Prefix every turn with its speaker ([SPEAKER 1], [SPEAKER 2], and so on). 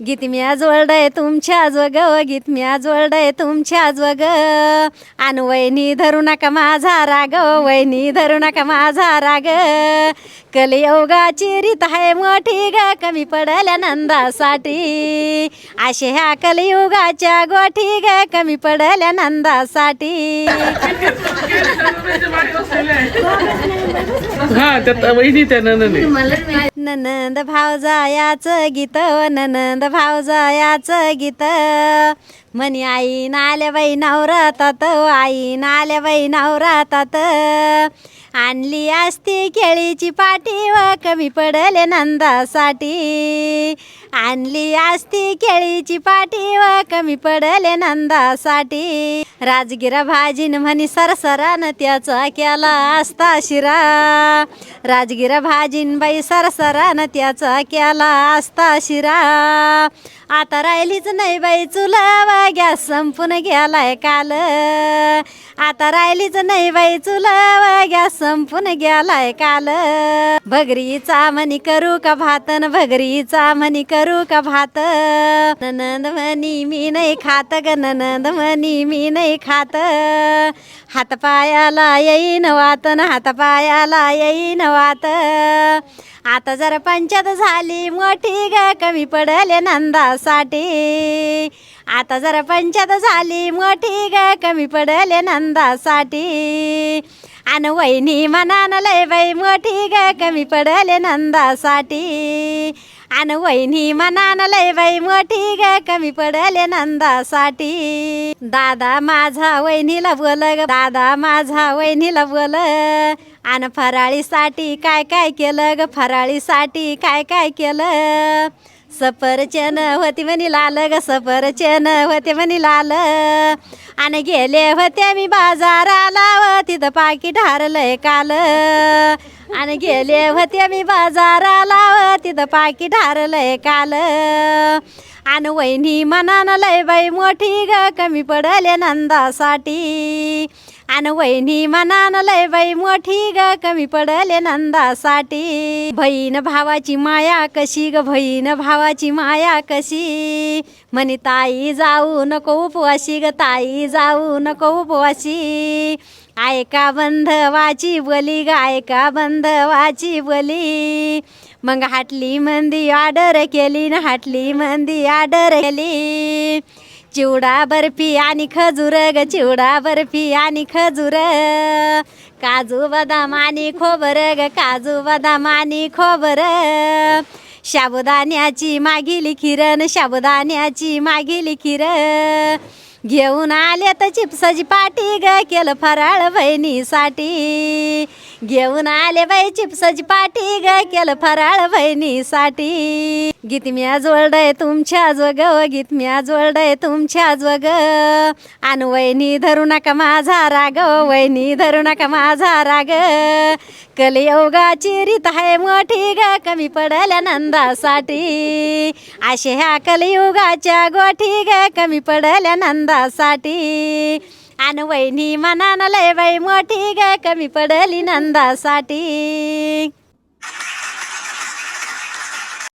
[SPEAKER 1] गीत मी आज वळडय तुमच्या जोग गीत मी आज वळडय तुमच्या जोग आन वैनी धरू नका माझा राग वैनी धरू नका माझा राग. कलियुगाची रीत आहे मोठी ग कमी पडल्या नंदासाठी. अशा ह्या कलियुगाच्या गोठी ग कमी पडल्या नंदासाठी.
[SPEAKER 2] हा त्यात वहिनी त्या नंदने.
[SPEAKER 1] ननंद भावजायाचं गीत ननंद भावजायाचं गीत. म्हणी आई नाल्या बाई नवरातात आई नाल्या बाई नवरातात. आणली असती केळीची पाटी व कमी पडले नंदासाठी. आणली असती केळीची पाठी व कमी पडले नंदासाठी. राजगिरा भाजीन म्हणी सरसरान त्याचा केला असता शिरा. राजगिरा भाजीन बाई सरसरान त्याचा केला असता शिरा. आता राहिलीच नाही बाई चुला गॅस संपून गेलाय काल. आता राहिलीच नाही बाई चुला गॅस संपून गेलाय काल. भगरीचा म्हणी करू का भातन? भगरीचा म्हणी करू का भात? ननंद म्हणी मी नाही खात ग ननंद म्हणी मी नाही खात. हातपायाला येईन वातन हातपायाला येईन वात. आता जर पंचायत झाली मोठी ग कमी पडले नंदासाठी. आता जर पंचायत झाली मोठी ग कमी पडले नंदासाठी. आणि वहिनी मनान लय बाई मोठी ग कमी पडले नंदासाठी. आणि वहिनी मनान लय बाई मोठी ग कमी पडले नंदासाठी. दादा माझा वहिनीला बोल ग दादा माझा वहिनीला बोल. आणि फराळीसाठी काय काय केलं ग फराळीसाठी काय काय केलं? सफरचन होती म्हणी लाल ग सफरचन होते म्हणी लाल. आणि गेले होते मी बाजाराला व तिथं पाकिट हारलंय काल. आणि गेले होते मी बाजाराला व तिथं पाकी ढारलंय काल. आणि वहिनी मनान लय बाई मोठी ग कमी पडले नंदासाठी. आणि वहिनी मनान लय बाई मोठी ग कमी पडले नंदासाठी. बहीण भावाची माया कशी ग बहीण भावाची माया कशी? म्हणे ताई जाऊ नको उपवाशी ग ताई जाऊ नको उपवाशी. ऐका बंधवाची बोली गायका ऐका बंधवाची बोली. मग हाटली मंदी ऑर्डर केली ना हाटली मंदी ऑर्डर केली. चिवडा बर्फी आणि खजूर ग चिवडा बर्फी आणि खजूर. काजू बदाम आणि खोबर ग काजू बदाम आणि खोबर. शाबुदाण्याची मागिली खिरण शाबुदाण्याची मागिली खिरण घेऊन आले तर चिप्साची पाटी ग केलं फराळ बहिणीसाठी. घेऊन आले बाई चिप्सची पाठी ग केलं फराळ बहिणीसाठी. गीत मी आज ओरडाय तुमच्या जोग गीत मी आज ओरडाय तुमच्या जोग. आण वहिनी धरू नका माझा राग वहिनी धरू नका माझा राग. कलियुगाची रीत आहे मोठी ग कमी पडल्या नंदासाठी. अशा ह्या कलियुगाच्या गोठी ग कमी पडल्या नंदासाठी. आणि वहिनी मनान लय बाई मोठी ग कमी पडली नंदासाठी.